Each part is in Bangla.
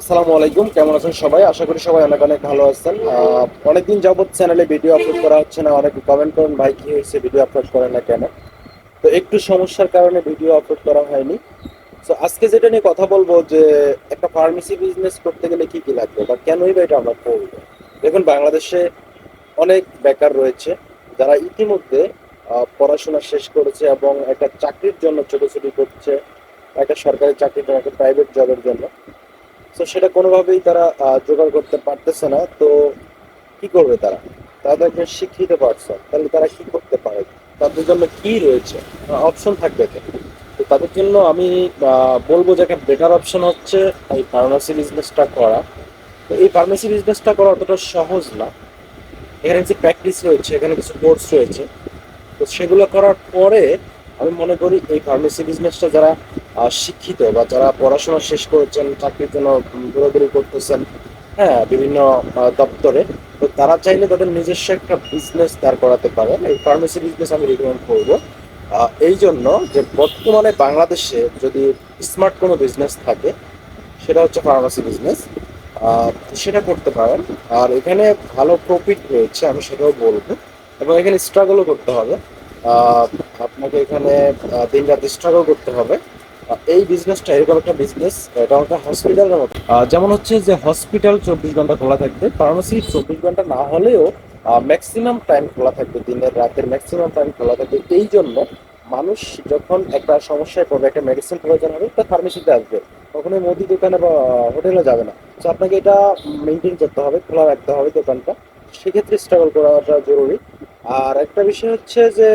আসসালামু আলাইকুম, কেমন আছেন সবাই? আশা করি সবাই অনেক অনেক ভালো আছেন। অনেকদিন যাবত চ্যানেলে ভিডিও আপলোড করা হচ্ছে না, অনেকে কমেন্ট করেন, ভাই, কি হয়েছে ভিডিও আপলোড করেন না কেন? তো একটু সমস্যার কারণে ভিডিও আপলোড করা হয়নি। তো আজকে যেটা নিয়ে কথা বলব যে, একটা ফার্মেসি বিজনেস করতে গেলে কি কি লাগবে বা কেনই বা এটা আমরা করব? দেখুন, বাংলাদেশে অনেক বেকার রয়েছে, যারা ইতিমধ্যে পড়াশোনা শেষ করেছে এবং একটা চাকরির জন্য ছোটাছুটি করছে, একটা সরকারি চাকরির জন্য, একটা প্রাইভেট জবের জন্য। তো সেটা কোনোভাবেই তারা জোগাড় করতে পারতেছে না। তো কি করবে তারা? তাদের একজন শিক্ষিত পারসন তাহলে তারা কি করতে পারে? তাদের জন্য কি রয়েছে? অপশন থাকবে তো তো তাদের জন্য আমি বলব যে একটা বেটার অপশন হচ্ছে এই ফার্মাসি বিজনেসটা করা। তো এই ফার্মেসি বিজনেসটা করা অতটা সহজ না। এখানে কিছু প্র্যাকটিস রয়েছে, এখানে কিছু কোর্স রয়েছে। তো সেগুলো করার পরে আমি মনে করি এই ফার্মেসি বিজনেসটা যারা শিক্ষিত বা যারা পড়াশোনা শেষ করেছেন, চাকরির জন্য দৌড়াদৌড়ি করতেছেন হ্যাঁ বিভিন্ন দপ্তরে, তো তারা চাইলে তাদের নিজস্ব একটা বিজনেস দাঁড় করাতে পারে। এই ফার্মেসি বিজনেস আমি রিকমেন্ড করব। এই জন্য যে বর্তমানে বাংলাদেশে যদি স্মার্ট কোনো বিজনেস থাকে, সেটা হচ্ছে ফার্মাসি বিজনেস সেটা করতে পারেন। আর এখানে ভালো প্রফিট রয়েছে, আমি সেটাও বলব। এবং এখানে স্ট্রাগলও করতে হবে। আপনাকে এখানে দিন রাত স্ট্রাগল করতে হবে। এই বিজনেসটা এরকম একটা বিজনেস এটা একটা হসপিটালের মতো। যেমন হচ্ছে যে হসপিটাল চব্বিশ ঘণ্টা খোলা থাকবে ফার্মাসি চব্বিশ ঘণ্টা না হলেও ম্যাক্সিমাম টাইম খোলা থাকবে, দিনের, রাতের ম্যাক্সিমাম টাইম খোলা থাকবে। এই জন্য মানুষ যখন একটা সমস্যায় পড়বে, একটা মেডিসিন প্রয়োজন হবে, তা ফার্মেসিতে আসবে। কখনো মুদি দোকানে বা হোটেলে যাবে না। তো আপনাকে এটা মেনটেন করতে হবে, খোলা রাখতে হবে দোকানটা। সেক্ষেত্রে স্ট্রাগল করাটা জরুরি। আর একটা বিষয় হচ্ছে যে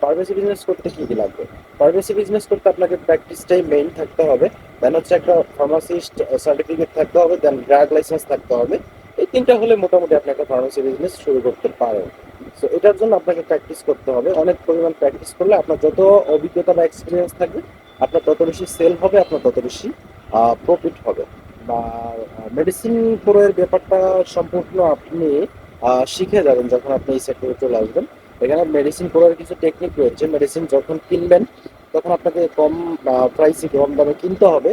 ফার্মেসি বিজনেস করতে কি কি লাগবে? ফার্মেসি বিজনেস করতে আপনাকে প্র্যাকটিসটাই মেইন থাকতে হবে। দেন হচ্ছে একটা ফার্মাসিস্ট সার্টিফিকেট থাকতে হবে দেন ড্রাগ লাইসেন্স থাকতে হবে। এই তিনটা হলে মোটামুটি আপনি একটা ফার্মেসি বিজনেস শুরু করতে পারেন। সো এটার জন্য আপনাকে প্র্যাকটিস করতে হবে। অনেক পরিমাণ প্র্যাকটিস করলে আপনার যত অভিজ্ঞতা বা এক্সপিরিয়েন্স থাকবে, আপনার তত বেশি সেল হবে, আপনার তত বেশি প্রফিট হবে। বা মেডিসিন প্রয়োগের ব্যাপারটা সম্পূর্ণ আপনি শিখে যাবেন যখন আপনি এই সেক্টরে চলে আসবেন। এখানে মেডিসিন করার কিছু টেকনিক রয়েছে। মেডিসিন যখন কিনবেন, তখন আপনাকে কম প্রাইসে কম দামে কিনতে হবে।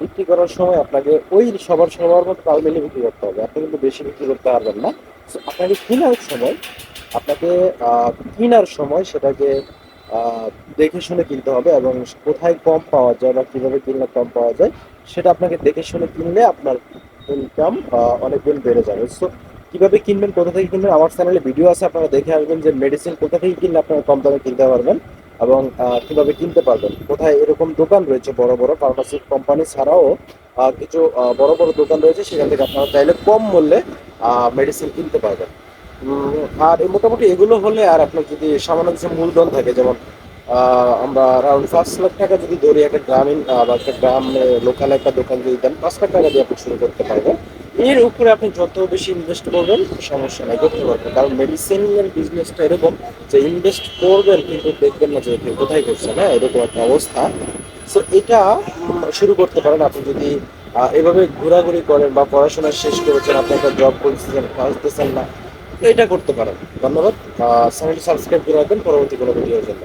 বিক্রি করার সময় আপনাকে ওই সবার সবার মতো তাল মিলিয়ে বিক্রি করতে হবে। আপনি কিন্তু বেশি বিক্রি করতে পারবেন না। আপনাকে কেনার সময়, আপনাকে কেনার সময় সেটাকে দেখে শুনে কিনতে হবে এবং কোথায় কম পাওয়া যায় বা কীভাবে কিনলে কম পাওয়া যায়, সেটা আপনাকে দেখে শুনে কিনলে আপনার ইনকাম অনেক বেড়ে যাবে। সো কীভাবে কিনবেন, কোথা থেকে কিনবেন, আমার চ্যানেলে ভিডিও আছে, আপনারা দেখে আসবেন যে মেডিসিন কোথা থেকে কিনলে আপনারা কম দামে কিনতে পারবেন এবং কীভাবে কিনতে পারবেন। কোথায় এরকম দোকান রয়েছে, বড় বড় ফার্মাসি কোম্পানি ছাড়াও কিছু বড় বড় দোকান রয়েছে, সেখান থেকে আপনারা চাইলে কম মূল্যে মেডিসিন কিনতে পারবেন। আর মোটামুটি এগুলো হলে আর আপনার যদি সামান্য কিছু মূলধন থাকে, যেমন আমরা রাউন্ড পাঁচ লাখ টাকা যদি ধরি, একটা গ্রামীণ বা একটা গ্রামে লোকাল একটা দোকান যদি দেন, পাঁচ লাখ টাকা দিয়ে আপনি শুরু করতে পারবেন। এর উপরে আপনি যত বেশি ইনভেস্ট করবেন, সমস্যা নাই, করতে পারবেন। কারণ মেডিসিনের বিজনেসটা এরকম যে ইনভেস্ট করবেন, কিন্তু দেখবেন না যে কোথায় করছে, না? এরকম একটা অবস্থা। সো এটা শুরু করতে পারেন। আপনি যদি এভাবে ঘোরাঘুরি করেন বা পড়াশোনা শেষ করেছেন, আপনি একটা জব করতেছেন পাচ্ছেন না এটা করতে পারেন। ধন্যবাদ। চ্যানেলটি সাবস্ক্রাইব করে রাখবেন। পরবর্তী কোনো ভিডিওর জন্য।